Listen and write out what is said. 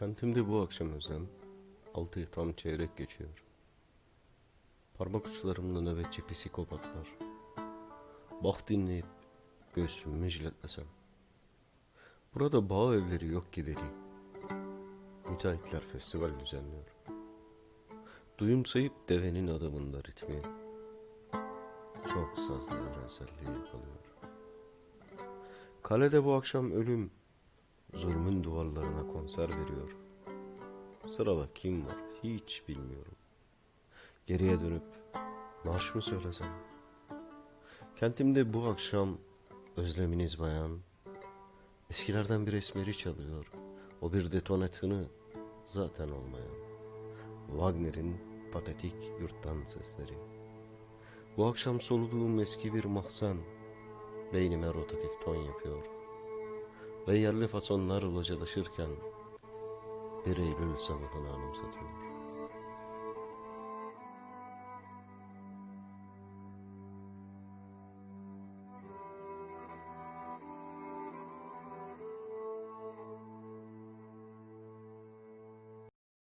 Kentimde bu akşam özlem, altı tam çeyrek geçiyor. Parmak uçlarımda nöbetçi psikopatlar. Bak dinleyip göğsümü jiletlesem. Burada bağ evleri yok ki deli. Müteahhitler festival düzenliyor. Duyumsayıp devenin adamında ritmi. Çok sazlı öğrenselliği yakalıyor. Kalede bu akşam ölüm zulmün duvarlarına konser veriyor. Sırada kim var hiç bilmiyorum. Geriye dönüp marş mı söylesem? Kentimde bu akşam özleminiz bayan. Eskilerden bir esmeri çalıyor. O bir detonatını zaten olmayan. Wagner'in patetik yurttan sesleri. Bu akşam soluduğum eski bir mahzen beynime rotatif ton yapıyor. Ve yerli fasonlar localaşırken bir Eylül sabahını anımsatıyor.